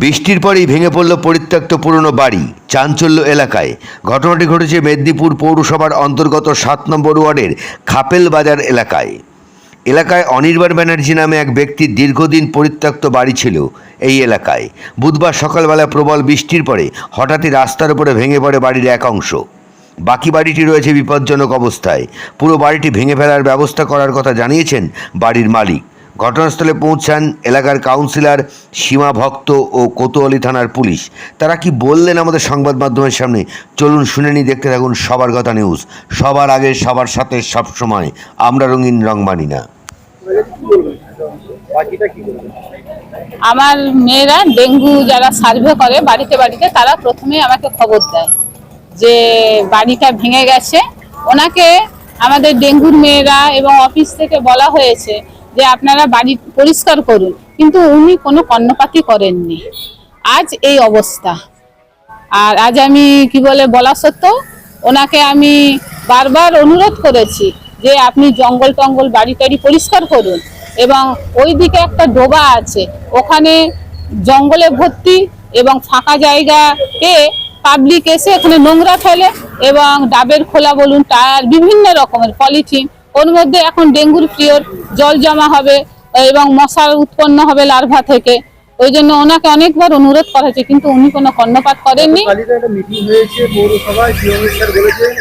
বৃষ্টির পরেই ভেঙে পড়ল পরিত্যক্ত পুরনো বাড়ি, চাঞ্চল্য এলাকায়। ঘটনাটি ঘটেছে মেদিনীপুর পৌরসভার অন্তর্গত সাত নম্বর ওয়ার্ডের খাপেল বাজার এলাকায়। এলাকায় অনির্বাণ ব্যানার্জি নামে এক ব্যক্তির দীর্ঘদিন পরিত্যক্ত বাড়ি ছিল এই এলাকায়। বুধবার সকালবেলা প্রবল বৃষ্টির পরে হঠাৎই রাস্তার উপরে ভেঙে পড়ে বাড়ির এক অংশ। বাকি বাড়িটি রয়েছে বিপজ্জনক অবস্থায়। পুরো বাড়িটি ভেঙে ফেলার ব্যবস্থা করার কথা জানিয়েছেন বাড়ির মালিক। ঘটনাস্থলে পৌঁছান এলাকার কাউন্সিলর সীমা ভক্ত ও কোতোয়ালি থানার পুলিশ। তারা কি বললেন আমাদের সংবাদ মাধ্যমের সামনে? চলুন শুনে নি দেখতে থাকুন সবার কথা নিউজ। সবার আগে, সবার সাথে, সব সময়। আমরা রঙিন রং মানি না। আমার মেয়েরা ডেঙ্গু যারা সার্ভে করে বাড়িতে বাড়িতে, তারা প্রথমে আমাকে খবর দেয় যে বাড়িটা ভেঙে গেছে। ওনাকে আমাদের ডেঙ্গুর মেয়েরা এবং অফিস থেকে বলা হয়েছে যে আপনারা বাড়ি পরিষ্কার করুন। কিন্তু উনি কোনো কর্ণপাতই করেননি। আজ এই অবস্থা। আর আজ আমি কি বলে বলা সত্ত্বেও ওনাকে আমি বারবার অনুরোধ করেছি যে আপনি জঙ্গল টঙ্গল বাড়ি টাড়ি পরিষ্কার করুন এবং ওই দিকে একটা ডোবা আছে। ওখানে জঙ্গলে ভর্তি এবং ফাঁকা জায়গাতে পাবলিক এসে এখানে নোংরা ফেলে এবং ডাবের খোলা বলুন, টায়ার, বিভিন্ন রকমের, পলিথিন ওর মধ্যে এখন ডেঙ্গুর পিওর জল জমা হবে এবং মশার উৎপন্ন হবে লার্ভা থেকে। ওই জন্য ওনাকে অনেকবার অনুরোধ করা হয়েছে কিন্তু উনি কোনো কর্ণপাত করেননি।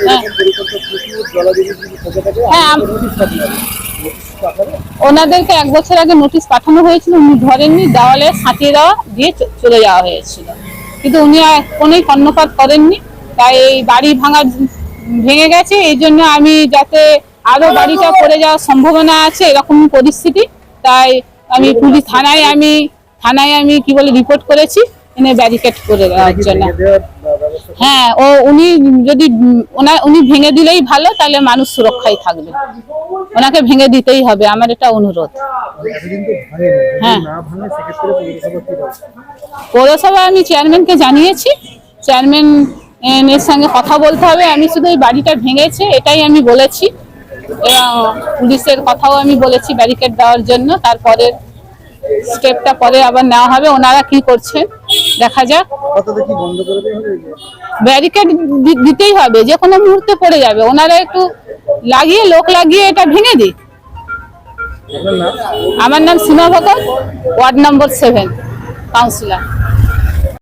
হ্যাঁ। হ্যাঁ, ওনাদেরকে এক বছর আগে নোটিশ পাঠানো হয়েছিল উনি ধরেননি দেওয়ালে সাঁটিয়ে দেওয়া দিয়ে চলে যাওয়া হয়েছিল। কিন্তু উনি আর কোনোই কর্ণপাত করেননি তাই এই বাড়ি ভাঙার ভেঙে গেছে এই জন্য আমি যাতে আরও বাড়িটা পড়ে যাওয়ার সম্ভাবনা আছে এরকম পরিস্থিতি। তাই আমি পুলিশ থানায় আমি থানায় আমি কি বলে রিপোর্ট করেছি এনে ব্যারিকেড করে দেওয়ার জন্য। হ্যাঁ ও উনি যদি ওনা উনি ভেঙে দিলেই ভালো তাহলে মানুষ সুরক্ষায় থাকবে। ওনাকে ভেঙে দিতেই হবে আমার এটা অনুরোধ। হ্যাঁ। পৌরসভা আমি চেয়ারম্যানকে জানিয়েছি। চেয়ারম্যান এর সঙ্গে কথা বলতে হবে আমি শুধু এই বাড়িটা ভেঙেছে এটাই আমি বলেছি। পুলিশের কথাও আমি বলেছি ব্যারিকেড দেওয়ার জন্য তারপরে স্টেপটা পরে আবার নেওয়া হবে। ওনারা কি করছেন দেখা যাক। ব্যারিকেড দিতেই হবে যে কোনো মুহূর্তে পড়ে যাবে। ওনারা একটু লাগিয়ে লোক লাগিয়ে এটা ভেঙে দিক। আমার নাম Seema Bhagat ward number seven councillor